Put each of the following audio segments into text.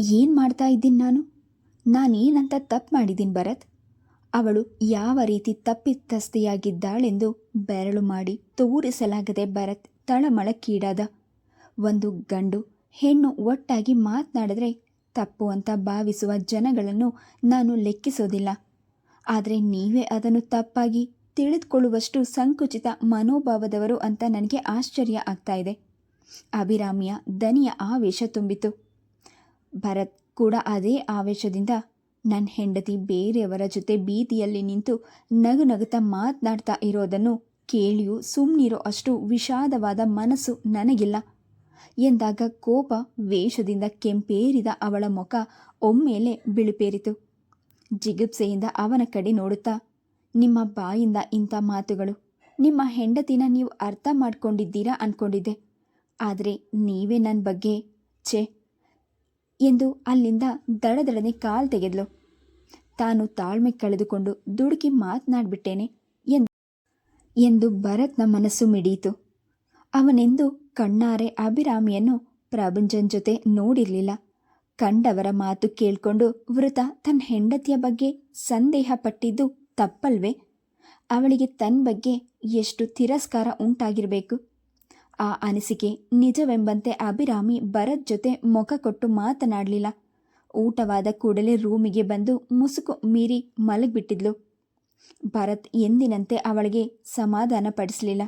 ಏನು ಮಾಡ್ತಾ ಇದ್ದೀನಿ ನಾನು? ನಾನೇನಂತ ತಪ್ಪು ಮಾಡಿದ್ದೀನಿ ಭರತ್? ಅವಳು ಯಾವ ರೀತಿ ತಪ್ಪಿತಸ್ಥೆಯಾಗಿದ್ದಾಳೆಂದು ಬೆರಳು ಮಾಡಿ ತೋರಿಸಲಾಗದೆ ಭರತ್ ತಳಮಳಕ್ಕೀಡಾದ. ಒಂದು ಗಂಡು ಹೆಣ್ಣು ಒಟ್ಟಾಗಿ ಮಾತನಾಡಿದ್ರೆ ತಪ್ಪು ಅಂತ ಭಾವಿಸುವ ಜನಗಳನ್ನು ನಾನು ಲೆಕ್ಕಿಸೋದಿಲ್ಲ. ಆದರೆ ನೀವೇ ಅದನ್ನು ತಪ್ಪಾಗಿ ತಿಳಿದುಕೊಳ್ಳುವಷ್ಟು ಸಂಕುಚಿತ ಮನೋಭಾವದವರು ಅಂತ ನನಗೆ ಆಶ್ಚರ್ಯ ಆಗ್ತಾ ಇದೆ. ಅಭಿರಾಮಿಯ ದನಿಯ ಆವೇಶ ತುಂಬಿತು. ಭರತ್ ಕೂಡ ಅದೇ ಆವೇಶದಿಂದ ನನ್ನ ಹೆಂಡತಿ ಬೇರೆಯವರ ಜೊತೆ ಬೀದಿಯಲ್ಲಿ ನಿಂತು ನಗು ನಗುತ್ತಾ ಮಾತನಾಡ್ತಾ ಇರೋದನ್ನು ಕೇಳಿಯೂ ಸುಮ್ಮನಿರೋ ಅಷ್ಟು ವಿಷಾದವಾದ ಮನಸ್ಸು ನನಗಿಲ್ಲ. ಎಂದಾಗ ಕೋಪ ವೇಷದಿಂದ ಕೆಂಪೇರಿದ ಅವಳ ಮುಖ ಒಮ್ಮೆಲೆ ಬಿಳುಪೇರಿತು. ಜಿಗುಪ್ಸೆಯಿಂದ ಅವನ ಕಡೆ ನೋಡುತ್ತಾ, ನಿಮ್ಮ ಬಾಯಿಂದ ಇಂಥ ಮಾತುಗಳು, ನಿಮ್ಮ ಹೆಂಡತಿನ ನೀವು ಅರ್ಥ ಮಾಡ್ಕೊಂಡಿದ್ದೀರಾ ಅಂದ್ಕೊಂಡಿದ್ದೆ ಆದರೆ ನೀವೇ ನನ್ನ ಬಗ್ಗೆ ಛೇ ಎಂದು ಅಲ್ಲಿಂದ ದಡದಡನೆ ಕಾಲು ತೆಗೆದ್ಲು. ತಾನು ತಾಳ್ಮೆ ಕಳೆದುಕೊಂಡು ದುಡುಕಿ ಮಾತನಾಡ್ಬಿಟ್ಟೇನೆ ಎಂದು ಎಂದು ಭರತ್ನ ಮನಸ್ಸು ಮಿಡಿಯಿತು ಅವನೆಂದು ಕಣ್ಣಾರೆ ಅಭಿರಾಮಿಯನ್ನು ಪ್ರಭಂಜನ್ ಜೊತೆ ನೋಡಿರಲಿಲ್ಲ. ಕಂಡವರ ಮಾತು ಕೇಳಿಕೊಂಡು ವೃತ ತನ್ನ ಹೆಂಡತಿಯ ಬಗ್ಗೆ ಸಂದೇಹ ಪಟ್ಟಿದ್ದು ತಪ್ಪಲ್ವೇ? ಅವಳಿಗೆ ತನ್ನ ಬಗ್ಗೆ ಎಷ್ಟು ತಿರಸ್ಕಾರ ಉಂಟಾಗಿರಬೇಕು? ಆ ಅನಿಸಿಕೆ. ನಿಜವೆಂಬಂತೆ ಅಭಿರಾಮಿ ಭರತ್ ಜೊತೆ ಮುಖ ಕೊಟ್ಟು ಮಾತನಾಡಲಿಲ್ಲ. ಊಟವಾದ ಕೂಡಲೇ ರೂಮಿಗೆ ಬಂದು ಮುಸುಕು ಮೀರಿ ಮಲಗಿಬಿಟ್ಟಿದ್ಲು. ಭರತ್ ಎಂದಿನಂತೆ ಅವಳಿಗೆ ಸಮಾಧಾನ ಪಡಿಸಲಿಲ್ಲ.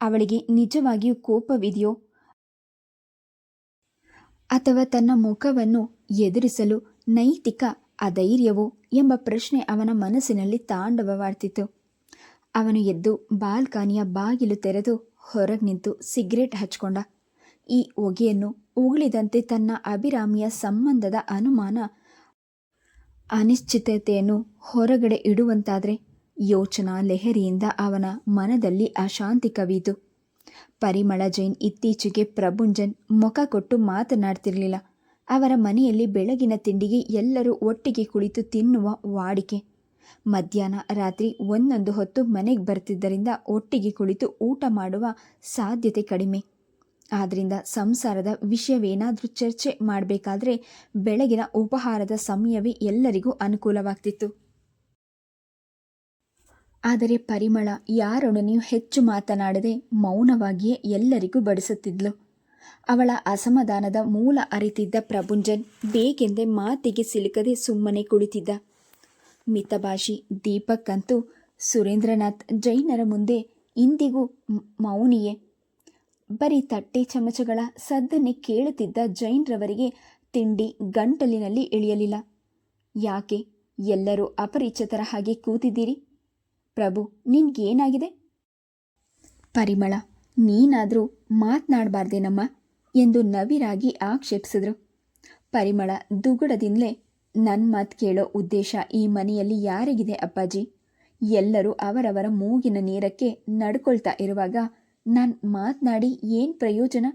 ಅವಳಿಗೆ ನಿಜವಾಗಿಯೂ ಕೋಪವಿದೆಯೋ? ಅಥವಾ ತನ್ನ ಮುಖವನ್ನು ಎದುರಿಸಲು ನೈತಿಕ ಅಧೈರ್ಯವೋ ಎಂಬ ಪ್ರಶ್ನೆ ಅವನ ಮನಸ್ಸಿನಲ್ಲಿ ತಾಂಡವವಾಡ್ತಿತ್ತು. ಅವನು ಎದ್ದು ಬಾಲ್ಕಾನಿಯ ಬಾಗಿಲು ತೆರೆದು ಹೊರಗೆ ನಿಂತು ಸಿಗರೇಟ್ ಹಚ್ಕೊಂಡ. ಈ ಹೊಗೆಯನ್ನು ಉಗುಳಿದಂತೆ ತನ್ನ ಅಭಿರಾಮಿಯ ಸಂಬಂಧದ ಅನುಮಾನ, ಅನಿಶ್ಚಿತತೆಯನ್ನು ಹೊರಗಡೆ ಇಡುವಂತಾದರೆ ಯೋಚನಾ ಲೆಹರಿಯಿಂದ ಅವನ ಮನದಲ್ಲಿ ಅಶಾಂತಿ ಕವಿಯಿತು ಪರಿಮಳ ಜೈನ್ ಇತ್ತೀಚೆಗೆ ಪ್ರಭುಂಜನ್ ಮುಖ ಕೊಟ್ಟು ಮಾತನಾಡ್ತಿರಲಿಲ್ಲ. ಅವರ ಮನೆಯಲ್ಲಿ ಬೆಳಗಿನ ತಿಂಡಿಗೆ ಎಲ್ಲರೂ ಒಟ್ಟಿಗೆ ಕುಳಿತು ತಿನ್ನುವ ವಾಡಿಕೆ. ಮಧ್ಯಾಹ್ನ ರಾತ್ರಿ ಒಂದೊಂದು ಹೊತ್ತು ಮನೆಗೆ ಬರ್ತಿದ್ದರಿಂದ ಒಟ್ಟಿಗೆ ಕುಳಿತು ಊಟ ಮಾಡುವ ಸಾಧ್ಯತೆ ಕಡಿಮೆ. ಆದ್ದರಿಂದ ಸಂಸಾರದ ವಿಷಯವೇನಾದರೂ ಚರ್ಚೆ ಮಾಡಬೇಕಾದ್ರೆ ಬೆಳಗಿನ ಉಪಹಾರದ ಸಮಯವೇ ಎಲ್ಲರಿಗೂ ಅನುಕೂಲವಾಗ್ತಿತ್ತು. ಆದರೆ ಪರಿಮಳ ಯಾರೊಡನೆಯೂ ಹೆಚ್ಚು ಮಾತನಾಡದೆ ಮೌನವಾಗಿಯೇ ಎಲ್ಲರಿಗೂ ಬಡಿಸುತ್ತಿದ್ಲು. ಅವಳ ಅಸಮಾಧಾನದ ಮೂಲ ಅರಿತಿದ್ದ ಪ್ರಭುಂಜನ್ ಬೇಕೆಂದೇ ಮಾತಿಗೆ ಸಿಲುಕದೆ ಸುಮ್ಮನೆ ಕುಳಿತಿದ್ದ. ಮಿತಭಾಷಿ ದೀಪಕ್ ಅಂತೂ ಸುರೇಂದ್ರನಾಥ್ ಜೈನರ ಮುಂದೆ ಇಂದಿಗೂ ಮೌನಿಯೇ. ಬರೀ ತಟ್ಟೆ ಚಮಚಗಳ ಸದ್ದನ್ನೇ ಕೇಳುತ್ತಿದ್ದ ಜೈನ್ರವರಿಗೆ ತಿಂಡಿ ಗಂಟಲಿನಲ್ಲಿ ಇಳಿಯಲಿಲ್ಲ. ಯಾಕೆ ಎಲ್ಲರೂ ಅಪರಿಚಿತರ ಹಾಗೆ ಕೂತಿದ್ದೀರಿ? ಪ್ರಭು, ನಿನ್ಗೇನಾಗಿದೆ? ಪರಿಮಳ, ನೀನಾದರೂ ಮಾತನಾಡಬಾರ್ದೇನಮ್ಮ ಎಂದು ನವಿರಾಗಿ ಆಕ್ಷೇಪಿಸಿದ್ರು. ಪರಿಮಳ ದುಗುಡದಿಂದಲೇ ನನ್ನ ಮಾತು ಕೇಳೋ ಉದ್ದೇಶ ಈ ಮನೆಯಲ್ಲಿ ಯಾರಿಗಿದೆ ಅಪ್ಪಾಜಿ? ಎಲ್ಲರೂ ಅವರವರ ಮೂಗಿನ ನೀರಕ್ಕೆ ನಡ್ಕೊಳ್ತಾ ಇರುವಾಗ ನಾನು ಮಾತನಾಡಿ ಏನು ಪ್ರಯೋಜನ?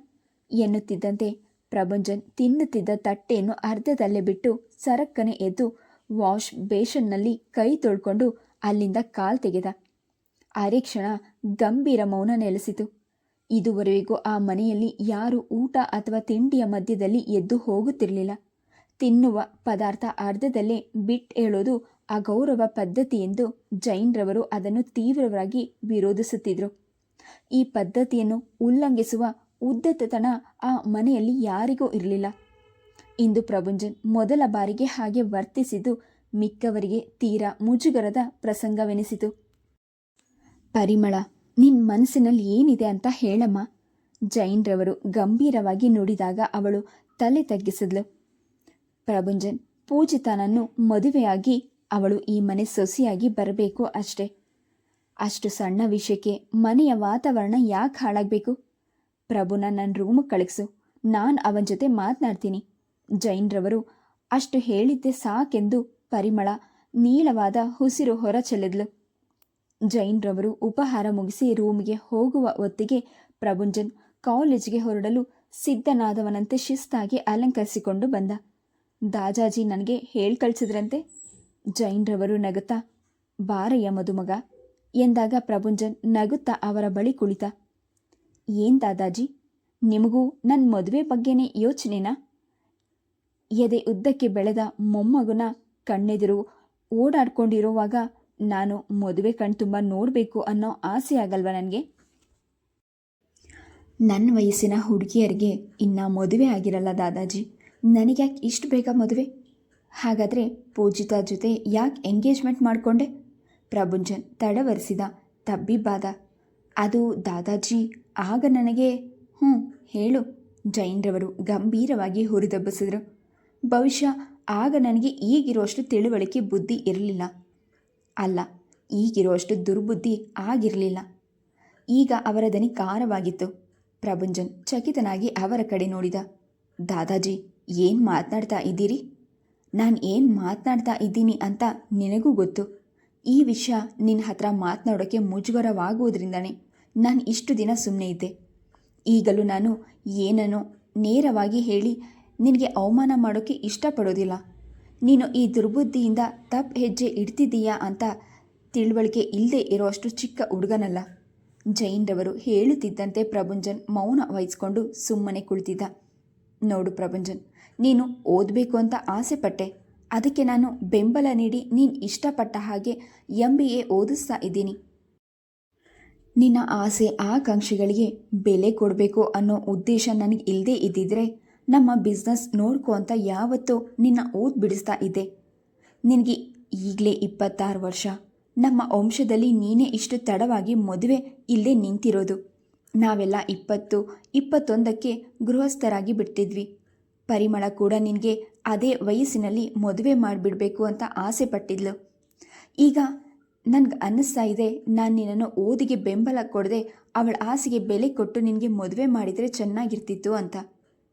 ಎನ್ನುತ್ತಿದ್ದಂತೆ ಪ್ರಭಂಜನ್ ತಿನ್ನುತ್ತಿದ್ದ ತಟ್ಟೆಯನ್ನು ಅರ್ಧದಲ್ಲೇ ಬಿಟ್ಟು ಸರಕ್ಕನೆ ಎದ್ದು ವಾಶ್ ಬೇಷನ್ನಲ್ಲಿ ಕೈ ತೊಳ್ಕೊಂಡು ಅಲ್ಲಿಂದ ಕಾಲ್ ತೆಗೆದ. ಅರೆ ಕ್ಷಣ ಗಂಭೀರ ಮೌನ ನೆಲೆಸಿತು. ಇದುವರೆಗೂ ಆ ಮನೆಯಲ್ಲಿ ಯಾರು ಊಟ ಅಥವಾ ತಿಂಡಿಯ ಮಧ್ಯದಲ್ಲಿ ಎದ್ದು ಹೋಗುತ್ತಿರಲಿಲ್ಲ. ತಿನ್ನುವ ಪದಾರ್ಥ ಅರ್ಧದಲ್ಲೇ ಬಿಟ್ ಹೇಳೋದು ಅಗೌರವ ಪದ್ಧತಿ ಎಂದು ಜೈನ್ರವರು ಅದನ್ನು ತೀವ್ರವಾಗಿ ವಿರೋಧಿಸುತ್ತಿದ್ದರು ಈ ಪದ್ಧತಿಯನ್ನು ಉಲ್ಲಂಘಿಸುವ ಉದ್ದತತನ ಆ ಮನೆಯಲ್ಲಿ ಯಾರಿಗೂ ಇರಲಿಲ್ಲ. ಇಂದು ಪ್ರಭುಂಜನ್ ಮೊದಲ ಬಾರಿಗೆ ಹಾಗೆ ವರ್ತಿಸಿದ್ದು ಮಿಕ್ಕವರಿಗೆ ತೀರಾ ಮುಜುಗರದ ಪ್ರಸಂಗವೆನಿಸಿತು. ಪರಿಮಳ ನಿನ್ನ ಮನಸ್ಸಿನಲ್ಲಿ ಏನಿದೆ ಅಂತ ಹೇಳಮ್ಮ. ಜೈನ್ರವರು ಗಂಭೀರವಾಗಿ ನುಡಿದಾಗ ಅವಳು ತಲೆ ತಗ್ಗಿಸಿದ್ಲು. ಪ್ರಭುಂಜನ್ ಪೂಜಿತನನ್ನು ಮದುವೆಯಾಗಿ ಅವಳು ಈ ಮನೆ ಸೊಸೆಯಾಗಿ ಬರಬೇಕು ಅಷ್ಟೆ. ಅಷ್ಟು ಸಣ್ಣ ವಿಷಯಕ್ಕೆ ಮನೆಯ ವಾತಾವರಣ ಯಾಕೆ ಹಾಳಾಗಬೇಕು? ಪ್ರಭುನ ನನ್ನ ರೂಮಿಗೆ ಕಳಿಸು, ನಾನು ಅವನ ಜೊತೆ ಮಾತನಾಡ್ತೀನಿ. ಜೈನ್ರವರು, ಅಷ್ಟು ಹೇಳಿದ್ದೆ ಸಾಕೆಂದು ಪರಿಮಳ ನೀಳವಾದ ಹುಸಿರು ಹೊರ ಚೆಲ್ಲಿದ್ಲು. ಜೈನ್ರವರು ಉಪಹಾರ ಮುಗಿಸಿ ರೂಮಿಗೆ ಹೋಗುವ ಹೊತ್ತಿಗೆ ಪ್ರಭುಂಜನ್ ಕಾಲೇಜಿಗೆ ಹೊರಡಲು ಸಿದ್ಧನಾದವನಂತೆ ಶಿಸ್ತಾಗಿ ಅಲಂಕರಿಸಿಕೊಂಡು ಬಂದ. ದಾಜಾಜಿ ನನಗೆ ಹೇಳಿ ಕಳಿಸಿದ್ರಂತೆ. ಜೈನ್ರವರು ನಗುತ್ತಾ, ಬಾರಯ್ಯ ಮದುಮಗ, ಎಂದಾಗ ಪ್ರಭುಂಜನ್ ನಗುತ್ತಾ ಅವರ ಬಳಿ ಕುಳಿತ. ಏನ್ ದಾದಾಜಿ, ನಿಮಗೂ ನನ್ನ ಮದುವೆ ಬಗ್ಗೆನೇ ಯೋಚನೆನಾ? ಎದೆ ಉದ್ದಕ್ಕೆ ಬೆಳೆದ ಮೊಮ್ಮಗುನ ಕಣ್ಣೆದುರು ಓಡಾಡ್ಕೊಂಡಿರುವಾಗ ನಾನು ಮದುವೆ ಕಣ್ತುಂಬ ನೋಡಬೇಕು ಅನ್ನೋ ಆಸೆ ಆಗಲ್ವ ನನಗೆ? ನನ್ನ ವಯಸ್ಸಿನ ಹುಡುಗಿಯರಿಗೆ ಇನ್ನ ಮದುವೆ ಆಗಿರಲ್ಲ ದಾದಾಜಿ. ನನಗ್ಯಾಕೆ ಇಷ್ಟು ಬೇಗ ಮದುವೆ? ಹಾಗಾದರೆ ಪೂಜಿತಾ ಜೊತೆ ಯಾಕೆ ಎಂಗೇಜ್ಮೆಂಟ್ ಮಾಡಿಕೊಂಡೆ? ಪ್ರಭುಂಜನ್ ತಡವರಿಸಿದ ತಬ್ಬಿಬ್ಬಾದ. ಅದು ದಾದಾಜಿ, ಆಗ ನನಗೆ ಹ್ಞೂ ಹೇಳು. ಜೈನ್ರವರು ಗಂಭೀರವಾಗಿ ಹುರಿದಬ್ಬಿಸಿದ್ರು. ಬಹುಶಃ ಆಗ ನನಗೆ ಈಗಿರುವಷ್ಟು ತಿಳುವಳಿಕೆ ಬುದ್ಧಿ ಇರಲಿಲ್ಲ. ಅಲ್ಲ ಈಗಿರುವಷ್ಟು ದುರ್ಬುದ್ಧಿ ಆಗಿರಲಿಲ್ಲ. ಈಗ ಅವರ ದನಿ ಖಾರವಾಗಿತ್ತು ಪ್ರಭುಂಜನ್ ಚಕಿತನಾಗಿ ಅವರ ಕಡೆ ನೋಡಿದ. ದಾದಾಜಿ ಏನು ಮಾತನಾಡ್ತಾ ಇದ್ದೀರಿ? ನಾನು ಏನು ಮಾತನಾಡ್ತಾ ಇದ್ದೀನಿ ಅಂತ ನಿನಗೂ ಗೊತ್ತು. ಈ ವಿಷಯ ನಿನ್ನ ಹತ್ರ ಮಾತನಾಡೋಕ್ಕೆ ಮುಜುಗರವಾಗುವುದರಿಂದನೇ ನಾನು ಇಷ್ಟು ದಿನ ಸುಮ್ಮನೆ ಇದ್ದೆ. ಈಗಲೂ ನಾನು ಏನನ್ನೋ ನೇರವಾಗಿ ಹೇಳಿ ನಿನಗೆ ಅವಮಾನ ಮಾಡೋಕ್ಕೆ ಇಷ್ಟಪಡೋದಿಲ್ಲ. ನೀನು ಈ ದುರ್ಬುದ್ಧಿಯಿಂದ ತಪ್ಪು ಹೆಜ್ಜೆ ಇಡ್ತಿದ್ದೀಯಾ ಅಂತ ತಿಳುವಳಿಕೆ ಇಲ್ಲದೆ ಇರೋಷ್ಟು ಚಿಕ್ಕ ಹುಡುಗನಲ್ಲ. ಜೈನ್ರವರು ಹೇಳುತ್ತಿದ್ದಂತೆ ಪ್ರಭುಂಜನ್ ಮೌನ ವಹಿಸಿಕೊಂಡು ಸುಮ್ಮನೆ ಕುಳಿತಿದ್ದ. ನೋಡು ಪ್ರಭಂಜನ್, ನೀನು ಓದಬೇಕು ಅಂತ ಆಸೆ ಪಟ್ಟೆ ಅದಕ್ಕೆ ನಾನು ಬೆಂಬಲ ನೀಡಿ ನೀನು ಇಷ್ಟಪಟ್ಟ ಹಾಗೆ ಎಂ ಬಿ ಎ ಓದಿಸ್ತಾ ಇದ್ದೀನಿ. ನಿನ್ನ ಆಸೆ ಆಕಾಂಕ್ಷೆಗಳಿಗೆ ಬೆಲೆ ಕೊಡಬೇಕು ಅನ್ನೋ ಉದ್ದೇಶ ನನಗೆ ಇಲ್ಲದೇ ಇದ್ದಿದ್ರೆ ನಮ್ಮ ಬಿಸ್ನೆಸ್ ನೋಡ್ಕೋ ಅಂತ ಯಾವತ್ತೂ ನಿನ್ನ ಓದ್ ಬಿಡಿಸ್ತಾ ಇದ್ದೆ. ನಿನಗೆ ಈಗಲೇ ಇಪ್ಪತ್ತಾರು ವರ್ಷ. ನಮ್ಮ ವಂಶದಲ್ಲಿ ನೀನೇ ಇಷ್ಟು ತಡವಾಗಿ ಮದುವೆ ಇಲ್ಲೇ ನಿಂತಿರೋದು. ನಾವೆಲ್ಲ ಇಪ್ಪತ್ತು, ಇಪ್ಪತ್ತೊಂದಕ್ಕೆ ಗೃಹಸ್ಥರಾಗಿ ಬಿಟ್ಟಿದ್ವಿ ಪರಿಮಳ ಕೂಡ ನಿನಗೆ ಅದೇ ವಯಸ್ಸಿನಲ್ಲಿ ಮದುವೆ ಮಾಡಿಬಿಡಬೇಕು ಅಂತ ಆಸೆ ಪಟ್ಟಿದ್ಲು. ಈಗ ನನಗೆ ಅನ್ನಿಸ್ತಾ ಇದೆ, ನಾನು ನಿನ್ನನ್ನು ಓದಿಗೆ ಬೆಂಬಲ ಕೊಡದೆ ಅವಳ ಆಸೆಗೆ ಬೆಲೆ ಕೊಟ್ಟು ನಿನಗೆ ಮದುವೆ ಮಾಡಿದರೆ ಚೆನ್ನಾಗಿರ್ತಿತ್ತು ಅಂತ.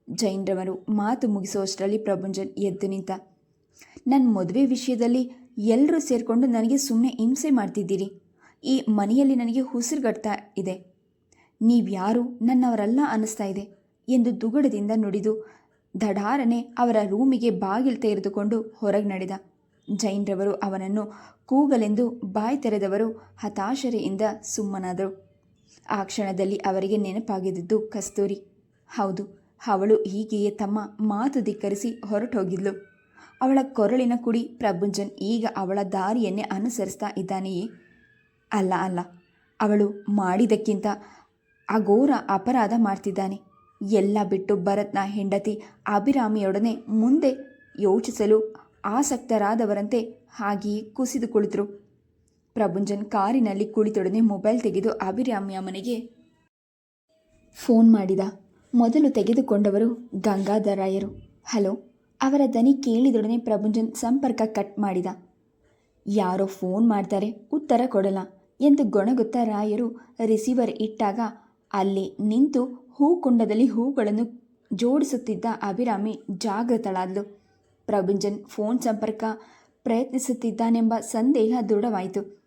ಜೈನ್ರವರು ಮಾತು ಮುಗಿಸೋಷ್ಟರಲ್ಲಿ ಪ್ರಭುಂಜನ್ ಎದ್ದು ನಿಂತ ನನ್ನ ಮದುವೆ ವಿಷಯದಲ್ಲಿ ಎಲ್ಲರೂ ಸೇರಿಕೊಂಡು ನನಗೆ ಸುಮ್ಮನೆ ಹಿಂಸೆ ಮಾಡ್ತಿದ್ದೀರಿ. ಈ ಮನೆಯಲ್ಲಿ ನನಗೆ ಉಸಿರುಗಟ್ತಾ ಇದೆ. ನೀವ್ಯಾರು ನನ್ನವರಲ್ಲ ಅನ್ನಿಸ್ತಾ ಇದೆ ಎಂದು ದುಗುಡದಿಂದ ನುಡಿದು ದಡಾರನೆ ಅವರ ರೂಮಿಗೆ ಬಾಗಿಲು ತೆರೆದುಕೊಂಡು ಹೊರಗೆ ನಡೆದ. ಜೈನ್ರವರು ಅವನನ್ನು ಕೂಗಲೆಂದು ಬಾಯಿ ತೆರೆದವರು ಹತಾಶರೆಯಿಂದ ಸುಮ್ಮನಾದರು. ಆ ಕ್ಷಣದಲ್ಲಿ ಅವರಿಗೆ ನೆನಪಾಗಿದ್ದುದು ಕಸ್ತೂರಿ. ಹೌದು, ಅವಳು ಹೀಗೆಯೇ ತಮ್ಮ ಮಾತು ಧಿಕ್ಕರಿಸಿ ಹೊರಟೋಗಿದ್ಲು. ಅವಳ ಕೊರಳಿನ ಕುಡಿ ಪ್ರಭುಂಜನ್ ಈಗ ಅವಳ ದಾರಿಯನ್ನೇ ಅನುಸರಿಸ್ತಾ ಇದ್ದಾನೆಯೇ? ಅಲ್ಲ ಅಲ್ಲ, ಅವಳು ಮಾಡಿದ್ದಕ್ಕಿಂತ ಅಘೋರ ಅಪರಾಧ ಮಾಡ್ತಿದ್ದಾನೆ. ಎಲ್ಲ ಬಿಟ್ಟು ಭರತ್ನ ಹೆಂಡತಿ ಅಭಿರಾಮಿಯೊಡನೆ ಮುಂದೆ ಯೋಚಿಸಲು ಆಸಕ್ತರಾದವರಂತೆ ಹಾಗೆಯೇ ಕುಸಿದು ಕುಳಿತರು ಪ್ರಭುಂಜನ್ ಕಾರಿನಲ್ಲಿ ಕುಳಿತೊಡನೆ ಮೊಬೈಲ್ ತೆಗೆದು ಅಭಿರಾಮಿಯ ಮನೆಗೆ ಫೋನ್ ಮಾಡಿದ. ಮೊದಲು ತೆಗೆದುಕೊಂಡವರು ಗಂಗಾಧರಾಯರು ಹಲೋ, ಅವರ ದನಿ ಕೇಳಿದೊಡನೆ ಪ್ರಭುಂಜನ್ ಸಂಪರ್ಕ ಕಟ್ ಮಾಡಿದ. ಯಾರೋ ಫೋನ್ ಮಾಡ್ತಾರೆ, ಉತ್ತರ ಕೊಡಲ್ಲ ಎಂದು ಗೊಣಗುತ್ತಾ ರಾಯರು ರಿಸೀವರ್ ಇಟ್ಟಾಗ ಅಲ್ಲಿ ನಿಂತು ಹೂಕುಂಡದಲ್ಲಿ ಹೂಗಳನ್ನು ಜೋಡಿಸುತ್ತಿದ್ದ ಅಭಿರಾಮಿ ಜಾಗೃತಳಾದ್ಲು. ಪ್ರಭುಂಜನ್ ಫೋನ್ ಸಂಪರ್ಕ ಪ್ರಯತ್ನಿಸುತ್ತಿದ್ದಾನೆಂಬ ಸಂದೇಹ ದೃಢವಾಯಿತು.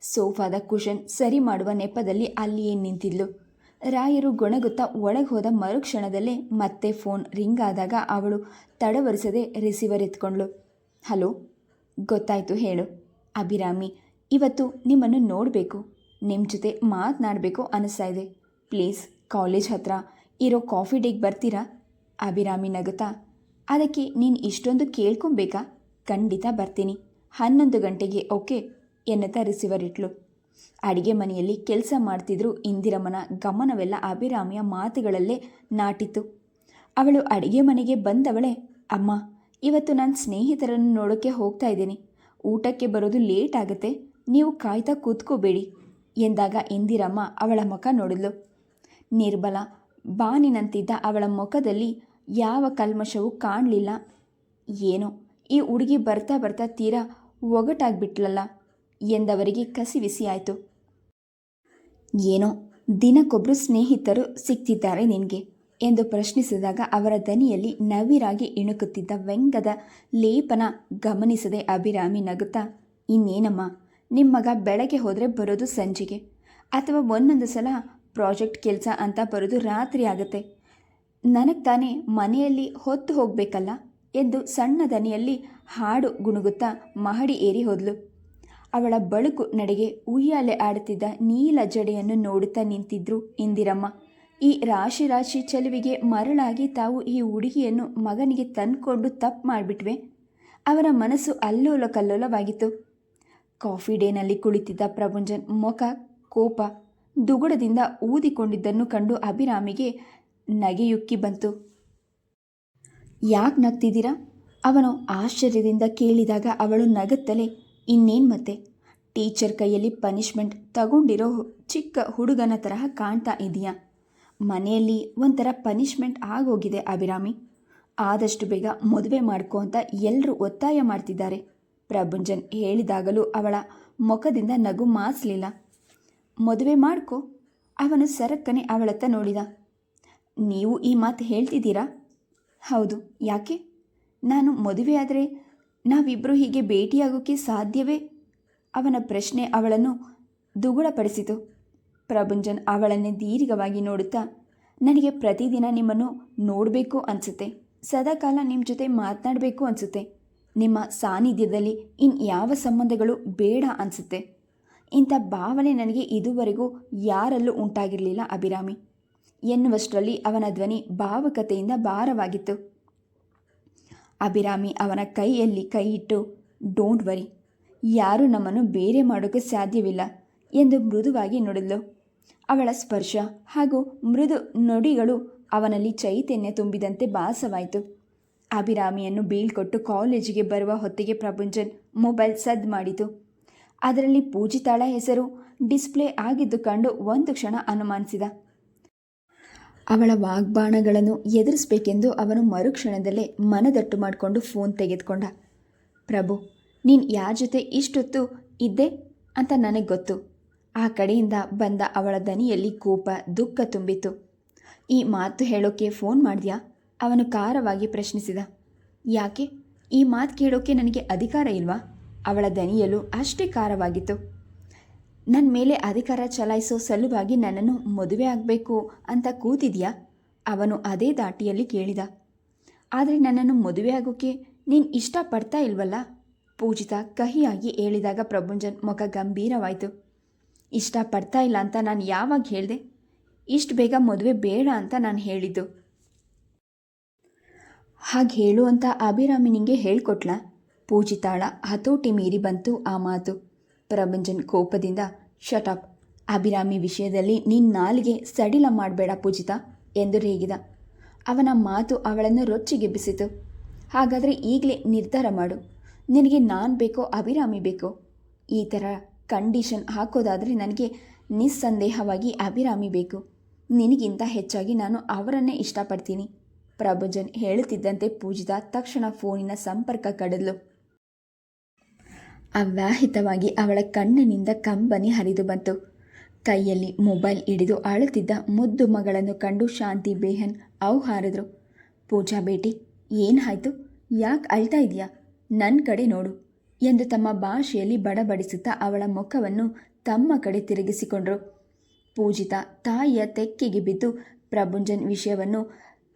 ಸೋಫಾದ ಕುಷನ್ ಸರಿ ಮಾಡುವ ನೆಪದಲ್ಲಿ ಅಲ್ಲಿಯೇ ನಿಂತಿದ್ಲು. ರಾಯರು ಗೊಣಗುತ್ತಾ ಒಳಗೆ ಹೋದ ಮರುಕ್ಷಣದಲ್ಲೇ ಮತ್ತೆ ಫೋನ್ ರಿಂಗ್ ಆದಾಗ ಅವಳು ತಡವರಿಸದೆ ರಿಸೀವರ್ ಎತ್ಕೊಂಡ್ಳು. ಹಲೋ, ಗೊತ್ತಾಯಿತು ಹೇಳು. ಅಭಿರಾಮಿ, ಇವತ್ತು ನಿಮ್ಮನ್ನು ನೋಡಬೇಕು. ನಿಮ್ಮ ಜೊತೆ ಮಾತನಾಡಬೇಕು ಅನಿಸ್ತಾ ಇದೆ. ಪ್ಲೀಸ್ ಕಾಲೇಜ್ ಹತ್ರ ಇರೋ ಕಾಫಿ ಡೇಗೆ ಬರ್ತೀರಾ? ಅಭಿರಾಮಿ ನಗುತ್ತಾ. ಅದಕ್ಕೆ ನೀನು ಇಷ್ಟೊಂದು ಕೇಳ್ಕೊಬೇಕಾ? ಖಂಡಿತ ಬರ್ತೀನಿ. ಹನ್ನೊಂದು ಗಂಟೆಗೆ, ಓಕೆ? ಎನ್ನುತ್ತಾ ರಿಸೀವರ್ ಇಟ್ಲು ಅಡಿಗೆ ಮನೆಯಲ್ಲಿ ಕೆಲಸ ಮಾಡ್ತಿದ್ರು ಇಂದಿರಮ್ಮನ ಗಮನವೆಲ್ಲ ಅಭಿರಾಮಿಯ ಮಾತುಗಳಲ್ಲೇ ನಾಟಿತ್ತು. ಅವಳು ಅಡಿಗೆ ಮನೆಗೆ ಬಂದವಳೆ, ಅಮ್ಮ, ಇವತ್ತು ನಾನು ಸ್ನೇಹಿತರನ್ನು ನೋಡೋಕ್ಕೆ ಹೋಗ್ತಾ ಇದ್ದೀನಿ. ಊಟಕ್ಕೆ ಬರೋದು ಲೇಟ್ ಆಗುತ್ತೆ. ನೀವು ಕಾಯ್ತಾ ಕೂತ್ಕೋಬೇಡಿ, ಎಂದಾಗ ಇಂದಿರಮ್ಮ ಅವಳ ಮುಖ ನೋಡಿದ್ಲು. ನಿರ್ಬಲ. ಬಾನಿನಂತಿದ್ದ ಅವಳ ಮುಖದಲ್ಲಿ ಯಾವ ಕಲ್ಮಶವೂ ಕಾಣಲಿಲ್ಲ. ಏನೋ, ಈ ಹುಡುಗಿ ಬರ್ತಾ ಬರ್ತಾ ತೀರಾ ಒಗಟಾಗ್ಬಿಟ್ಲಲ್ಲ? ಎಂದವರಿಗೆ ಕಸಿವಿಸಿ ಆಯಿತು. ಏನೋ ದಿನಕ್ಕೊಬ್ಬರು ಸ್ನೇಹಿತರು ಸಿಕ್ತಿದ್ದಾರೆ ನಿನಗೆ? ಎಂದು ಪ್ರಶ್ನಿಸಿದಾಗ ಅವರ ದನಿಯಲ್ಲಿ ನವಿರಾಗಿ ಇಣುಕುತ್ತಿದ್ದ ವೆಂಗದ ಲೇಪನ ಗಮನಿಸದೆ ಅಭಿರಾಮಿ ನಗುತ್ತಾ, ಇನ್ನೇನಮ್ಮ ನಿಮ್ಮ ಮಗ ಬೆಳಗ್ಗೆ ಹೋದರೆ ಬರೋದು ಸಂಜೆಗೆ, ಅಥವಾ ಒಂದೊಂದು ಸಲ ಪ್ರಾಜೆಕ್ಟ್ ಕೆಲಸ ಅಂತ ಬರೋದು ರಾತ್ರಿ ಆಗುತ್ತೆ. ನನಗೆ ತಾನೇ ಮನೆಯಲ್ಲಿ ಹೊತ್ತು ಹೋಗಬೇಕಲ್ಲ ಎಂದು ಸಣ್ಣ ದನಿಯಲ್ಲಿ ಹಾಡು ಗುಣುಗುತ್ತಾ ಮಹಡಿ ಏರಿ ಹೋದಳು ಅವಳ ಬಳುಕು ನಡೆಗೆ ಉಯ್ಯಾಲೆ ಆಡುತ್ತಿದ್ದ ನೀಲ ಜಡೆಯನ್ನು ನೋಡುತ್ತಾ ನಿಂತಿದ್ರು ಇಂದಿರಮ್ಮ. ಈ ರಾಶಿ ರಾಶಿ ಚೆಲುವಿಗೆ ಮರಳಾಗಿ ತಾವು ಈ ಹುಡುಗಿಯನ್ನು ಮಗನಿಗೆ ತಂದ್ಕೊಂಡು ತಪ್ಪು ಮಾಡಿಬಿಟ್ವೆ. ಅವರ ಮನಸ್ಸು ಅಲ್ಲೋಲ ಕಲ್ಲೋಲವಾಗಿತ್ತು ಕಾಫಿ ಡೇನಲ್ಲಿ ಕುಳಿತಿದ್ದ ಪ್ರಭುಂಜನ್ ಮೊಖ ಕೋಪ ದುಗುಡದಿಂದ ಊದಿಕೊಂಡಿದ್ದನ್ನು ಕಂಡು ಅಭಿರಾಮಿಗೆ ನಗೆಯುಕ್ಕಿ ಬಂತು. ಯಾಕೆ ನಗ್ತಿದ್ದೀರಾ? ಅವನು ಆಶ್ಚರ್ಯದಿಂದ ಕೇಳಿದಾಗ ಅವಳು ನಗುತ್ತಲೇ, ಇನ್ನೇನು ಮತ್ತೆ? ಟೀಚರ್ ಕೈಯಲ್ಲಿ ಪನಿಷ್ಮೆಂಟ್ ತಗೊಂಡಿರೋ ಚಿಕ್ಕ ಹುಡುಗನ ತರಹ ಕಾಣ್ತಾ ಇದೆಯಾ ಮನೆಯಲ್ಲಿ ಒಂಥರ ಪನಿಷ್ಮೆಂಟ್ ಆಗೋಗಿದೆ ಅಭಿರಾಮಿ. ಆದಷ್ಟು ಬೇಗ ಮದುವೆ ಮಾಡ್ಕೋ ಅಂತ ಎಲ್ಲರೂ ಒತ್ತಾಯ ಮಾಡ್ತಿದ್ದಾರೆ. ಪ್ರಭುಂಜನ್ ಹೇಳಿದಾಗಲೂ ಅವಳ ಮುಖದಿಂದ ನಗು ಮಾಸಲಿಲ್ಲ. ಮದುವೆ ಮಾಡ್ಕೊ. ಅವನು ಸರಕ್ಕನೆ ಅವಳತ್ತ ನೋಡಿದ. ನೀವು ಈ ಮಾತು ಹೇಳ್ತಿದ್ದೀರಾ? ಹೌದು. ಯಾಕೆ? ನಾನು ಮದುವೆಯಾದರೆ ನಾವಿಬ್ಬರು ಹೀಗೆ ಭೇಟಿಯಾಗೋಕ್ಕೆ ಸಾಧ್ಯವೇ? ಅವನ ಪ್ರಶ್ನೆ ಅವಳನ್ನು ದುಗುಡಪಡಿಸಿತು ಪ್ರಭುಂಜನ್ ಅವಳನ್ನೇ ದೀರ್ಘವಾಗಿ ನೋಡುತ್ತಾ, ನನಗೆ ಪ್ರತಿದಿನ ನಿಮ್ಮನ್ನು ನೋಡಬೇಕು ಅನಿಸುತ್ತೆ. ಸದಾಕಾಲ ನಿಮ್ಮ ಜೊತೆ ಮಾತನಾಡಬೇಕು ಅನಿಸುತ್ತೆ. ನಿಮ್ಮ ಸಾನ್ನಿಧ್ಯದಲ್ಲಿ ಇನ್ಯಾವ ಸಂಬಂಧಗಳು ಬೇಡ ಅನಿಸುತ್ತೆ. ಇಂಥ ಭಾವನೆ ನನಗೆ ಇದುವರೆಗೂ ಯಾರಲ್ಲೂ ಉಂಟಾಗಿರಲಿಲ್ಲ ಅಭಿರಾಮಿ. ಎನ್ನುವಷ್ಟರಲ್ಲಿ ಅವನ ಧ್ವನಿ ಭಾವುಕತೆಯಿಂದ ಭಾರವಾಗಿತ್ತು. ಅಭಿರಾಮಿ ಅವನ ಕೈಯಲ್ಲಿ ಕೈ ಇಟ್ಟು ಡೋಂಟ್ ವರಿ, ಯಾರೂ ನಮ್ಮನ್ನು ಬೇರೆ ಮಾಡೋಕ್ಕೆ ಸಾಧ್ಯವಿಲ್ಲ ಎಂದು ಮೃದುವಾಗಿ ನುಡಿದ್ಲು. ಅವಳ ಸ್ಪರ್ಶ ಹಾಗೂ ಮೃದು ನುಡಿಗಳು ಅವನಲ್ಲಿ ಚೈತನ್ಯ ತುಂಬಿದಂತೆ ಭಾಸವಾಯಿತು. ಅಭಿರಾಮಿಯನ್ನು ಬೀಳ್ಕೊಟ್ಟು ಕಾಲೇಜಿಗೆ ಬರುವ ಹೊತ್ತಿಗೆ ಪ್ರಭುಂಜನ್ ಮೊಬೈಲ್ ಸದ್ ಮಾಡಿತು. ಅದರಲ್ಲಿ ಪೂಜಿತಾಳ ಹೆಸರು, ಡಿಸ್ಪ್ಲೇ ಆಗಿದ್ದು ಕಂಡು ಒಂದು ಕ್ಷಣ ಅನುಮಾನಿಸಿದ. ಅವಳ ವಾಗ್ಬಾಣಗಳನ್ನು ಎದುರಿಸಬೇಕೆಂದು ಅವನು ಮರುಕ್ಷಣದಲ್ಲೇ ಮನದಟ್ಟು ಮಾಡಿಕೊಂಡು ಫೋನ್ ತೆಗೆದುಕೊಂಡ. ಪ್ರಭು, ನೀನು ಯಾರ ಜೊತೆ ಇಷ್ಟೊತ್ತು ಇದ್ದೆ ಅಂತ ನನಗೆ ಗೊತ್ತು. ಆ ಕಡೆಯಿಂದ ಬಂದ ಅವಳ ದನಿಯಲ್ಲಿ ಕೋಪ, ದುಃಖ ತುಂಬಿತ್ತು. ಈ ಮಾತು ಹೇಳೋಕೆ ಫೋನ್ ಮಾಡಿದ್ಯಾ? ಅವನು ಖಾರವಾಗಿ ಪ್ರಶ್ನಿಸಿದ. ಯಾಕೆ? ಈ ಮಾತು ಕೇಳೋಕೆ ನನಗೆ ಅಧಿಕಾರ ಇಲ್ವಾ? ಅವಳ ದನಿಯಲು ಅಷ್ಟೇ ಖಾರವಾಗಿತ್ತು ನನ್ನ ಮೇಲೆ ಅಧಿಕಾರ ಚಲಾಯಿಸೋ ಸಲುವಾಗಿ ನನ್ನನ್ನು ಮದುವೆ ಆಗಬೇಕು ಅಂತ ಕೂತಿದ್ಯಾ? ಅವನು ಅದೇ ದಾಟಿಯಲ್ಲಿ ಕೇಳಿದ. ಆದರೆ ನನ್ನನ್ನು ಮದುವೆ ಆಗೋಕ್ಕೆ ನೀನು ಇಷ್ಟಪಡ್ತಾ ಇಲ್ವಲ್ಲ? ಪೂಜಿತ ಕಹಿಯಾಗಿ ಹೇಳಿದಾಗ ಪ್ರಭುಂಜನ್ ಮುಖ ಗಂಭೀರವಾಯಿತು. ಇಷ್ಟಪಡ್ತಾ ಇಲ್ಲ ಅಂತ ನಾನು ಯಾವಾಗ ಹೇಳಿದೆ? ಇಷ್ಟು ಬೇಗ ಮದುವೆ ಬೇಡ ಅಂತ ನಾನು ಹೇಳಿದ್ದು. ಹಾಗೆ ಹೇಳು ಅಂತ ಅಭಿರಾಮಿ ನಿಂಗೆ ಹೇಳ್ಕೊಟ್ಲ? ಪೂಜಿತಾಳ ಹತೋಟಿ ಮೀರಿ ಬಂತು ಆ ಮಾತು. ಪ್ರಭಂಜನ್ ಕೋಪದಿಂದ ಶಟಪ್ ಅಭಿರಾಮಿ ವಿಷಯದಲ್ಲಿ ನಿನ್ನ ನಾಲಿಗೆ ಸಡಿಲ ಮಾಡಬೇಡ ಪೂಜಿತ, ಎಂದು ರೇಗಿದ. ಅವನ ಮಾತು ಅವಳನ್ನು ರೊಚ್ಚಿಗೆಬ್ಬಿಸಿತು ಹಾಗಾದರೆ ಈಗಲೇ ನಿರ್ಧಾರ ಮಾಡು. ನಿನಗೆ ನಾನು ಬೇಕೋ ಅಭಿರಾಮಿ ಬೇಕೋ? ಈ ಥರ ಕಂಡೀಷನ್ ಹಾಕೋದಾದರೆ ನನಗೆ ನಿಸ್ಸಂದೇಹವಾಗಿ ಅಭಿರಾಮಿ ಬೇಕು. ನಿನಗಿಂತ ಹೆಚ್ಚಾಗಿ ನಾನು ಅವರನ್ನೇ ಇಷ್ಟಪಡ್ತೀನಿ, ಪ್ರಭುಜನ್ ಹೇಳುತ್ತಿದ್ದಂತೆ ಪೂಜಿತ ತಕ್ಷಣ ಫೋನಿನ ಸಂಪರ್ಕ ಕಡಿದ್ಲು. ಅವ್ಯಾಹಿತವಾಗಿ ಅವಳ ಕಣ್ಣಿನಿಂದ ಕಂಬನಿ ಹರಿದು ಬಂತು. ಕೈಯಲ್ಲಿ ಮೊಬೈಲ್ ಹಿಡಿದು ಅಳುತ್ತಿದ್ದ ಮುದ್ದು ಮಗಳನ್ನು ಕಂಡು ಶಾಂತಿ ಬೇಹನ್ ಅವು ಹಾರಿದ್ರು. ಪೂಜಾ ಬೇಟಿ ಏನಾಯ್ತು ಯಾಕೆ ಅಳ್ತಾ ಇದೆಯಾ? ನನ್ನ ಕಡೆ ನೋಡು ಎಂದು ತಮ್ಮ ಭಾಷೆಯಲ್ಲಿ ಬಡಬಡಿಸುತ್ತಾ ಅವಳ ಮುಖವನ್ನು ತಮ್ಮ ಕಡೆ ತಿರುಗಿಸಿಕೊಂಡ್ರು. ಪೂಜಿತ ತಾಯಿಯ ತೆಕ್ಕೆಗೆ ಬಿದ್ದು ಪ್ರಭುಂಜನ್ ವಿಷಯವನ್ನು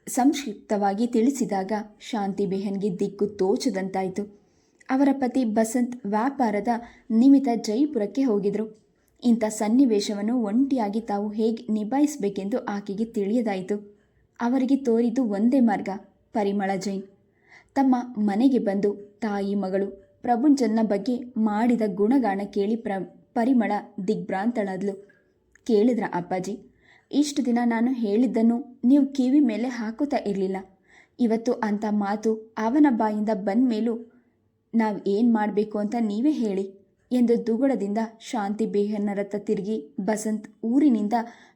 ಸಂಕ್ಷಿಪ್ತವಾಗಿ ತಿಳಿಸಿದಾಗ ಶಾಂತಿ ಬೆಹನ್ಗೆ ದಿಕ್ಕು ತೋಚದಂತಾಯಿತು. ಅವರ ಪತಿ ಬಸಂತ್ ವ್ಯಾಪಾರದ ನಿಮಿತ್ತ ಜೈಪುರಕ್ಕೆ ಹೋಗಿದ್ರು. ಇಂಥ ಸನ್ನಿವೇಶವನ್ನು ಒಂಟಿಯಾಗಿ ತಾವು ಹೇಗೆ ನಿಭಾಯಿಸಬೇಕೆಂದು ಆಕೆಗೆ ತಿಳಿಯದಾಯಿತು. ಅವರಿಗೆ ತೋರಿದ್ದು ಒಂದೇ ಮಾರ್ಗ, ಪರಿಮಳ ಜೈನ್. ತಮ್ಮ ಮನೆಗೆ ಬಂದು ತಾಯಿ, ಮಗಳು, ಪ್ರಭುಂಜನ್ನ ಬಗ್ಗೆ ಮಾಡಿದ ಗುಣಗಾನ ಕೇಳಿ ಪ್ರ, ಪರಿಮಳ ದಿಗ್ಭ್ರಾಂತಳಾದ್ಲು. ಕೇಳಿದ್ರ ಅಪ್ಪಾಜಿ, ಇಷ್ಟು ದಿನ ನಾನು ಹೇಳಿದ್ದನ್ನು ನೀವು ಕಿವಿ ಮೇಲೆ ಹಾಕುತ್ತಾ ಇರಲಿಲ್ಲ. ಇವತ್ತು ಅಂಥ ಮಾತು ಅವನ ಬಾಯಿಂದ ಬಂದ ಮೇಲೂ ನಾವು ಏನು ಮಾಡಬೇಕು ಅಂತ ನೀವೇ ಹೇಳಿ ಎಂದು ದುಗುಡದಿಂದ ಶಾಂತಿ ಬೇಹನ್ನರತ್ತ ತಿರುಗಿ ಬಸಂತ್ ಊರಿನಿಂದ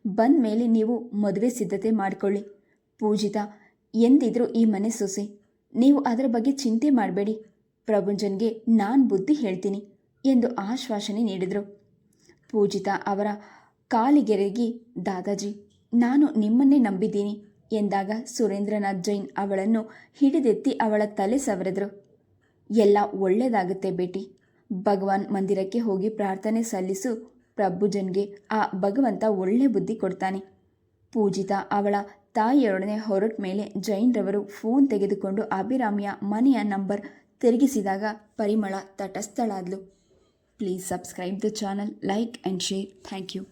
ಬಂದ ಮೇಲೆ ನೀವು ಮದುವೆ ಸಿದ್ಧತೆ ಮಾಡಿಕೊಳ್ಳಿ. ಪೂಜಿತ, ಎಂದಿದ್ರು ಈ ಮನೆ ಸೊಸೆ. ನೀವು ಅದರ ಬಗ್ಗೆ ಚಿಂತೆ ಮಾಡಬೇಡಿ. ಪ್ರಭುಂಜನ್ಗೆ ನಾನು ಬುದ್ಧಿ ಹೇಳ್ತೀನಿ ಎಂದು ಆಶ್ವಾಸನೆ ನೀಡಿದರು. ಪೂಜಿತಾ ಅವರ ಕಾಲಿಗೆರೆಗಿ, ದಾದಾಜಿ, ನಾನು ನಿಮ್ಮನ್ನೇ ನಂಬಿದ್ದೀನಿ ಎಂದಾಗ ಸುರೇಂದ್ರನಾಥ್ ಜೈನ್ ಅವಳನ್ನು ಹಿಡಿದೆತ್ತಿ ಅವಳ ತಲೆ ಸವರಿದ್ರು. ಎಲ್ಲ ಒಳ್ಳೆಯದಾಗುತ್ತೆ ಬೇಟಿ ಭಗವಾನ್ ಮಂದಿರಕ್ಕೆ ಹೋಗಿ ಪ್ರಾರ್ಥನೆ ಸಲ್ಲಿಸು. ಪ್ರಭುಜನ್ಗೆ ಆ ಭಗವಂತ ಒಳ್ಳೆ ಬುದ್ಧಿ ಕೊಡ್ತಾನೆ. ಪೂಜಿತ ಅವಳ ತಾಯಿಯೊಡನೆ ಹೊರಟ ಮೇಲೆ ಜೈನ್ರವರು ಫೋನ್ ತೆಗೆದುಕೊಂಡು ಅಭಿರಾಮಿಯ ಮನೆಯ ನಂಬರ್ ತಿರುಗಿಸಿದಾಗ Parimala ತಟಸ್ಥಳಾದ್ಲು. Please subscribe the channel like and share thank you